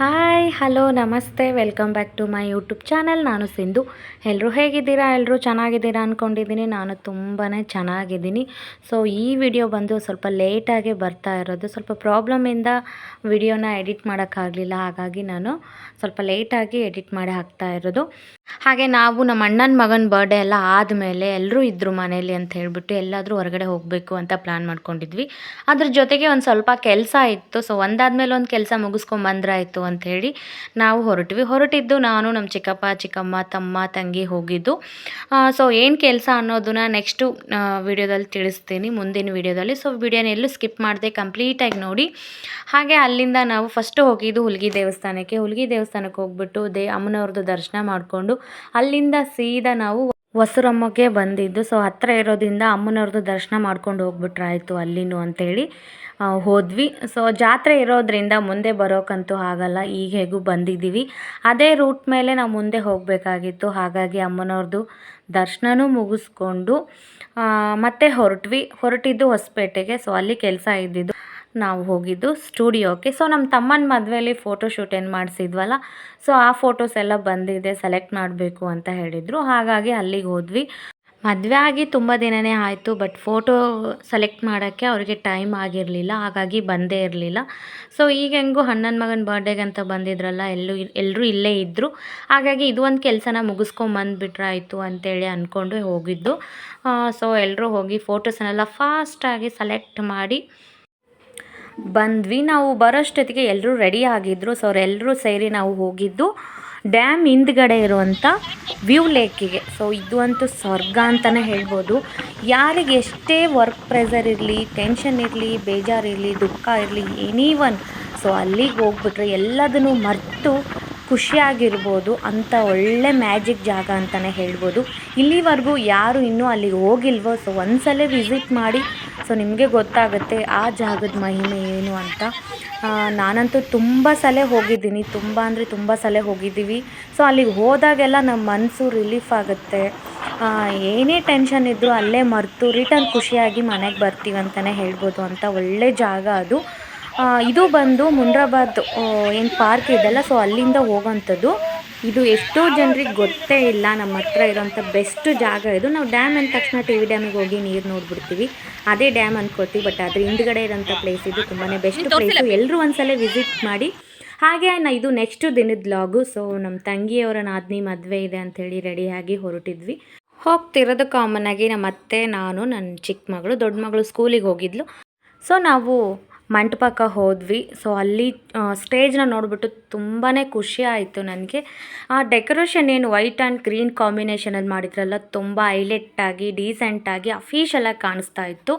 Hi, hello, ನಮಸ್ತೆ. Welcome back to my YouTube channel. ನಾನು ಸಿಂಧು. ಎಲ್ಲರೂ ಹೇಗಿದ್ದೀರಾ? ಎಲ್ಲರೂ ಚೆನ್ನಾಗಿದ್ದೀರಾ ಅಂದ್ಕೊಂಡಿದ್ದೀನಿ ನಾನು ತುಂಬಾ ಚೆನ್ನಾಗಿದ್ದೀನಿ. ಸೊ, ಈ ವಿಡಿಯೋ ಬಂದು ಸ್ವಲ್ಪ ಲೇಟಾಗಿ ಬರ್ತಾ ಇರೋದು. ಸ್ವಲ್ಪ ಪ್ರಾಬ್ಲಮಿಂದ ವಿಡಿಯೋನ ಎಡಿಟ್ ಮಾಡೋಕ್ಕಾಗಲಿಲ್ಲ ಹಾಗಾಗಿ ನಾನು ಸ್ವಲ್ಪ ಲೇಟಾಗಿ ಎಡಿಟ್ ಮಾಡಿ ಹಾಕ್ತಾ ಇರೋದು. ಹಾಗೆ ನಾವು ನಮ್ಮ ಅಣ್ಣನ ಮಗನ ಬರ್ಡೇ ಎಲ್ಲ ಆದಮೇಲೆ ಎಲ್ಲರೂ ಇದ್ದರು ಮನೇಲಿ ಅಂತ ಹೇಳಿಬಿಟ್ಟು ಎಲ್ಲಾದರೂ ಹೊರಗಡೆ ಹೋಗಬೇಕು ಅಂತ ಪ್ಲ್ಯಾನ್ ಮಾಡ್ಕೊಂಡಿದ್ವಿ. ಅದ್ರ ಜೊತೆಗೆ ಒಂದು ಸ್ವಲ್ಪ ಕೆಲಸ ಇತ್ತು. ಸೊ, ಒಂದಾದ್ಮೇಲೆ ಒಂದು ಕೆಲಸ ಮುಗಿಸ್ಕೊಂಬಂದ್ರಾಯ್ತು ಅಂಥೇಳಿ ನಾವು ಹೊರಟ್ವಿ. ಹೊರಟಿದ್ದು ನಾನು, ನಮ್ಮ ಚಿಕ್ಕಪ್ಪ, ಚಿಕ್ಕಮ್ಮ, ತಮ್ಮ, ತಂಗಿ ಹೋಗಿದ್ದು. ಸೊ ಏನು ಕೆಲಸ ಅನ್ನೋದನ್ನ ನೆಕ್ಸ್ಟು ವಿಡಿಯೋದಲ್ಲಿ ತಿಳಿಸ್ತೀನಿ, ಮುಂದಿನ ವಿಡಿಯೋದಲ್ಲಿ. ಸೊ ವಿಡಿಯೋನ ಎಲ್ಲೂ ಸ್ಕಿಪ್ ಮಾಡಿದೆ ಕಂಪ್ಲೀಟಾಗಿ ನೋಡಿ. ಹಾಗೆ ಅಲ್ಲಿಂದ ನಾವು ಫಸ್ಟು ಹೋಗಿದ್ದು ಹುಲ್ಗಿ ದೇವಸ್ಥಾನಕ್ಕೆ. ಹುಲ್ಗಿ ದೇವಸ್ಥಾನಕ್ಕೆ ಹೋಗ್ಬಿಟ್ಟು ದೇ, ಅಮ್ಮನವ್ರದ್ದು ದರ್ಶನ ಮಾಡಿಕೊಂಡು ಅಲ್ಲಿಂದ ಸೀದಾ ನಾವು ಹೊಸರಮ್ಮಗೆ ಬಂದಿದ್ದು. ಸೊ ಹತ್ತಿರ ಇರೋದ್ರಿಂದ ಅಮ್ಮನವ್ರದ್ದು ದರ್ಶನ ಮಾಡ್ಕೊಂಡು ಹೋಗ್ಬಿಟ್ರಾಯಿತು ಅಲ್ಲಿನೂ ಅಂತೇಳಿ ಆ, ಹೋದ್ವಿ. ಸೊ ಜಾತ್ರೆ ಇರೋದ್ರಿಂದ ಮುಂದೆ ಬರೋಕ್ಕಂತೂ ಆಗಲ್ಲ. ಈಗ ಹೇಗೂ ಬಂದಿದ್ದೀವಿ. ಅದೇ ರೂಟ್ ಮೇಲೆ ನಾವು ಮುಂದೆ ಹೋಗಬೇಕಾಗಿತ್ತು. ಹಾಗಾಗಿ ಅಮ್ಮನವ್ರದ್ದು ದರ್ಶನನೂ ಮುಗಿಸ್ಕೊಂಡು ಮತ್ತೆ ಹೊರಟ್ವಿ. ಹೊರಟಿದ್ದು ಹೊಸಪೇಟೆಗೆ. ಸೊ ಅಲ್ಲಿ ಕೆಲಸ ಇದ್ದಿದ್ದು ನಾವು ಹೋಗಿದ್ದು ಸ್ಟುಡಿಯೋಕ್ಕೆ ಸೊ ನಮ್ಮ ತಮ್ಮನ ಮದುವೆಯಲ್ಲಿ ಫೋಟೋ ಶೂಟ್ ಏನು ಮಾಡಿಸಿದ್ವಲ್ಲ ಸೊ ಆ ಫೋಟೋಸ್ ಎಲ್ಲ ಬಂದಿದೆ ಸೆಲೆಕ್ಟ್ ಮಾಡಬೇಕು ಅಂತ ಹೇಳಿದರು. ಹಾಗಾಗಿ ಅಲ್ಲಿಗೆ ಹೋದ್ವಿ. ಮದುವೆ ಆಗಿ ತುಂಬ ದಿನನೇ ಆಯಿತು ಬಟ್ ಫೋಟೋ ಸೆಲೆಕ್ಟ್ ಮಾಡೋಕ್ಕೆ ಅವರಿಗೆ ಟೈಮ್ ಆಗಿರಲಿಲ್ಲ, ಹಾಗಾಗಿ ಬಂದೇ ಇರಲಿಲ್ಲ. ಸೊ ಈಗ ಹೆಂಗೂ ಅಣ್ಣನ ಮಗನ ಬರ್ಡೇಗೆ ಅಂತ ಬಂದಿದ್ರಲ್ಲ, ಎಲ್ಲೂ ಎಲ್ಲರೂ ಇಲ್ಲೇ ಇದ್ದರು ಹಾಗಾಗಿ ಇದು ಒಂದು ಕೆಲಸನ ಮುಗಿಸ್ಕೊಂಬಂದ್ಬಿಟ್ರಾಯ್ತು ಅಂತೇಳಿ ಅಂದ್ಕೊಂಡು ಹೋಗಿದ್ದು. ಸೊ ಎಲ್ಲರೂ ಹೋಗಿ ಫೋಟೋಸನ್ನೆಲ್ಲ ಫಾಸ್ಟಾಗಿ ಸೆಲೆಕ್ಟ್ ಮಾಡಿ ಬಂದ್ವಿ. ನಾವು ಬರೋಷ್ಟೊತ್ತಿಗೆ ಎಲ್ಲರೂ ರೆಡಿ ಆಗಿದ್ದರು ಸೊ ಅವರೆಲ್ಲರೂ ಸೇರಿ ನಾವು ಹೋಗಿದ್ದು ಡ್ಯಾಮ್ ಹಿಂದ್ಗಡೆ ಇರುವಂಥ ವ್ಯೂ ಲೇಕಿಗೆ ಸೊ ಇದು ಅಂತೂ ಸ್ವರ್ಗ ಅಂತಲೇ ಹೇಳ್ಬೋದು. ಯಾರಿಗೆ ಎಷ್ಟೇ ವರ್ಕ್ ಪ್ರೆಸರ್ ಇರಲಿ ಟೆನ್ಷನ್ ಇರಲಿ ಬೇಜಾರಿರಲಿ ದುಃಖ ಇರಲಿ ಎನಿ ಒನ್ ಸೊ ಅಲ್ಲಿಗೆ ಹೋಗ್ಬಿಟ್ರೆ ಎಲ್ಲದನ್ನು ಮರೆತು ಖುಷಿಯಾಗಿರ್ಬೋದು ಅಂಥ ಒಳ್ಳೆ ಮ್ಯಾಜಿಕ್ ಜಾಗ ಅಂತಲೇ ಹೇಳ್ಬೋದು. ಇಲ್ಲಿವರೆಗೂ ಯಾರು ಇನ್ನೂ ಅಲ್ಲಿಗೆ ಹೋಗಿಲ್ವೋ ಸೊ ಒಂದ್ಸಲ ವಿಸಿಟ್ ಮಾಡಿ ಸೊ ನಿಮಗೆ ಗೊತ್ತಾಗುತ್ತೆ ಆ ಜಾಗದ ಮಹಿಮೆ ಏನು ಅಂತ. ನಾನಂತೂ ತುಂಬ ಸಲ ಹೋಗಿದ್ದೀನಿ, ತುಂಬ ಅಂದರೆ ತುಂಬ ಸಲ ಹೋಗಿದ್ದೀವಿ. ಸೊ ಅಲ್ಲಿಗೆ ಹೋದಾಗೆಲ್ಲ ನಮ್ಮ ಮನಸ್ಸು ರಿಲೀಫ್ ಆಗುತ್ತೆ. ಏನೇ ಟೆನ್ಷನ್ ಇದ್ದರೂ ಅಲ್ಲೇ ಮರೆತು ರಿಟರ್ನ್ ಖುಷಿಯಾಗಿ ಮನೆಗೆ ಬರ್ತೀವಿ ಅಂತಲೇ ಹೇಳ್ಬೋದು ಅಂತ ಒಳ್ಳೆ ಜಾಗ ಅದು. ಇದು ಬಂದು ಮುನ್ರಾಬಾದ್ ಏನು ಪಾರ್ಕ್ ಇದೆಲ್ಲ ಸೊ ಅಲ್ಲಿಂದ ಹೋಗೋಂಥದ್ದು. ಇದು ಎಷ್ಟೋ ಜನರಿಗೆ ಗೊತ್ತೇ ಇಲ್ಲ ನಮ್ಮ ಹತ್ರ ಇರೋಂಥ ಬೆಸ್ಟ್ ಜಾಗ ಇದು. ನಾವು ಡ್ಯಾಮ್ ಅಂದ ತಕ್ಷಣ ಟಿ ವಿ ಡ್ಯಾಮಿಗೆ ಹೋಗಿ ನೀರು ನೋಡ್ಬಿಡ್ತೀವಿ. ಅದೇ ಡ್ಯಾಮ್ ಅಂದ್ಕೊಳ್ತೀವಿ ಬಟ್ ಅದ್ರ ಹಿಂದ್ಗಡೆ ಇರೋಂಥ ಪ್ಲೇಸ್ ಇದು ತುಂಬಾ ಬೆಸ್ಟ್ ಪ್ಲೇಸು ಎಲ್ಲರೂ ಒಂದ್ಸಲ ವಿಸಿಟ್ ಮಾಡಿ. ಹಾಗೆ ನಾ ಇದು ನೆಕ್ಸ್ಟ್ ದಿನದ ಲಾಗು ಸೊ ನಮ್ಮ ತಂಗಿಯವರ ನಾದ್ನಿ ಮದುವೆ ಇದೆ ಅಂಥೇಳಿ ರೆಡಿಯಾಗಿ ಹೊರಟಿದ್ವಿ. ಹೋಗ್ತಿರೋದು ಕಾಮನ್ ಆಗಿ ನಮ್ಮ ಅತ್ತೆ ನಾನು ನನ್ನ ಚಿಕ್ಕ ಮಗಳು ದೊಡ್ಡ ಮಗಳು ಸ್ಕೂಲಿಗೆ ಹೋಗಿದ್ಲು. ಸೊ ನಾವು ಮಂಟಪಕ್ಕೆ ಹೋದ್ವಿ. ಸೊ ಅಲ್ಲಿ ಸ್ಟೇಜ್ನ ನೋಡಿಬಿಟ್ಟು ತುಂಬಾ ಖುಷಿ ಆಯಿತು ನನಗೆ. ಆ ಡೆಕೋರೇಷನ್ ಏನು ವೈಟ್ ಆ್ಯಂಡ್ ಗ್ರೀನ್ ಕಾಂಬಿನೇಷನಲ್ಲಿ ಮಾಡಿದ್ರಲ್ಲ, ತುಂಬ ಹೈಲೈಟಾಗಿ ಡೀಸೆಂಟಾಗಿ ಅಫೀಷಲಾಗಿ ಕಾಣಿಸ್ತಾ ಇತ್ತು.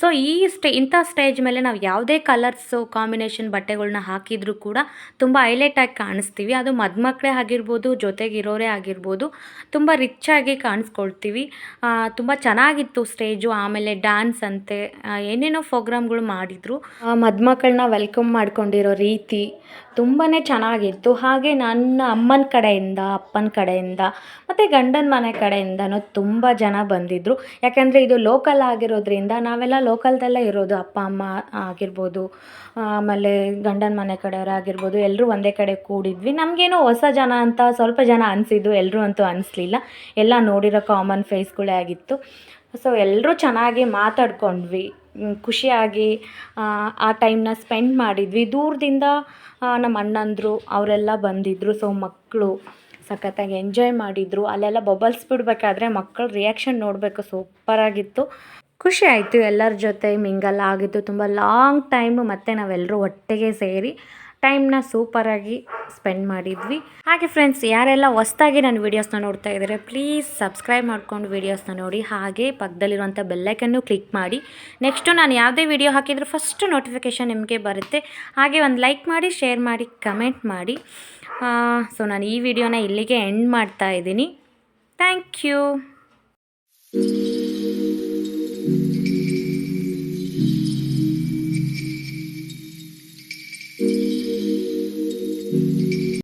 ಸೊ ಈ ಸ್ಟೇ ಇಂಥ ಸ್ಟೇಜ್ ಮೇಲೆ ನಾವು ಯಾವುದೇ ಕಲರ್ಸು ಕಾಂಬಿನೇಷನ್ ಬಟ್ಟೆಗಳನ್ನ ಹಾಕಿದರೂ ಕೂಡ ತುಂಬ ಹೈಲೈಟಾಗಿ ಕಾಣಿಸ್ತೀವಿ. ಅದು ಮದುಮಕ್ಕಳೇ ಆಗಿರ್ಬೋದು, ಜೊತೆಗಿರೋರೇ ಆಗಿರ್ಬೋದು, ತುಂಬ ರಿಚ್ಚಾಗಿ ಕಾಣಿಸ್ಕೊಳ್ತೀವಿ. ತುಂಬ ಚೆನ್ನಾಗಿತ್ತು ಸ್ಟೇಜು ಆಮೇಲೆ ಡ್ಯಾನ್ಸ್ ಅಂತೆ ಏನೇನೋ ಪ್ರೋಗ್ರಾಮ್ಗಳು ಮಾಡಿದರು. ಮದುಮಕ್ಕಳನ್ನ ವೆಲ್ಕಮ್ ಮಾಡ್ಕೊಂಡಿರೋ ರೀತಿ ತುಂಬಾ ಚೆನ್ನಾಗಿತ್ತು. ಹಾಗೆ ನನ್ನ ಅಮ್ಮನ ಕಡೆಯಿಂದ, ಅಪ್ಪನ ಕಡೆಯಿಂದ, ಮತ್ತು ಗಂಡನ ಮನೆ ಕಡೆಯಿಂದನೂ ತುಂಬ ಜನ ಬಂದಿದ್ದರು ಯಾಕೆಂದರೆ ಇದು ಲೋಕಲ್ ಆಗಿರೋದ್ರಿಂದ ನಾವೆಲ್ಲ ಲೋಕಲ್ದಲ್ಲೇ ಇರೋದು. ಅಪ್ಪ, ಅಮ್ಮ ಆಗಿರ್ಬೋದು, ಆಮೇಲೆ ಗಂಡನ ಮನೆ ಕಡೆಯವರಾಗಿರ್ಬೋದು ಎಲ್ಲರೂ ಒಂದೇ ಕಡೆ ಕೂಡಿದ್ವಿ. ನಮಗೇನೋ ಹೊಸ ಜನ ಅಂತ ಸ್ವಲ್ಪ ಜನ ಅನಿಸಿದ್ದು ಎಲ್ಲರೂ ಅಂತೂ ಅನಿಸ್ಲಿಲ್ಲ. ಎಲ್ಲ ನೋಡಿರೋ ಕಾಮನ್ ಫೇಸ್ಗಳೇ ಆಗಿತ್ತು. ಸೊ ಎಲ್ಲರೂ ಚೆನ್ನಾಗಿ ಮಾತಾಡ್ಕೊಂಡ್ವಿ. ಖುಷಿಯಾಗಿ ಆ, ಟೈಮ್ನ ಸ್ಪೆಂಡ್ ಮಾಡಿದ್ವಿ. ದೂರದಿಂದ ನಮ್ಮ ಅಣ್ಣಂದರು ಅವರೆಲ್ಲ ಬಂದಿದ್ದರು ಸೊ ಮಕ್ಕಳು ಸಖತ್ತಾಗಿ ಎಂಜಾಯ್ ಮಾಡಿದರು. ಅಲ್ಲೆಲ್ಲ ಬಬಲ್ಸ್ ಬಿಡಬೇಕಾದ್ರೆ ಮಕ್ಕಳ ರಿಯಾಕ್ಷನ್ ನೋಡಬೇಕು. ಸೂಪರಾಗಿತ್ತು ಖುಷಿ ಆಯಿತು ಎಲ್ಲರ ಜೊತೆ ಮಿಂಗಲ್ ಆಗಿತ್ತು ತುಂಬ ಲಾಂಗ್ ಟೈಮು ಮತ್ತು ನಾವೆಲ್ಲರೂ ಒಟ್ಟಿಗೆ ಸೇರಿ ಟೈಮ್ನ ಸೂಪರಾಗಿ ಸ್ಪೆಂಡ್ ಮಾಡಿದ್ವಿ. ಹಾಗೆ ಫ್ರೆಂಡ್ಸ್ ಯಾರೆಲ್ಲ ಹೊಸ್ದಾಗಿ ನನ್ನ ವೀಡಿಯೋಸ್ನ ನೋಡ್ತಾ ಇದ್ದಾರೆ ಪ್ಲೀಸ್ ಸಬ್ಸ್ಕ್ರೈಬ್ ಮಾಡ್ಕೊಂಡು ವೀಡಿಯೋಸ್ನ ನೋಡಿ. ಹಾಗೆ ಪಕ್ಕದಲ್ಲಿರುವಂಥ ಬೆಲ್ಲೈಕನ್ನು ಕ್ಲಿಕ್ ಮಾಡಿ. ನೆಕ್ಸ್ಟು ನಾನು ಯಾವುದೇ ವೀಡಿಯೋ ಹಾಕಿದರೂ ಫಸ್ಟ್ ನೋಟಿಫಿಕೇಷನ್ ನಿಮಗೆ ಬರುತ್ತೆ. ಹಾಗೆ ಒಂದು ಲೈಕ್ ಮಾಡಿ ಶೇರ್ ಮಾಡಿ ಕಮೆಂಟ್ ಮಾಡಿ. ಸೊ ನಾನು ಈ ವಿಡಿಯೋನ ಇಲ್ಲಿಗೆ ಎಂಡ್ ಮಾಡ್ತಾ ಇದ್ದೀನಿ. Thank you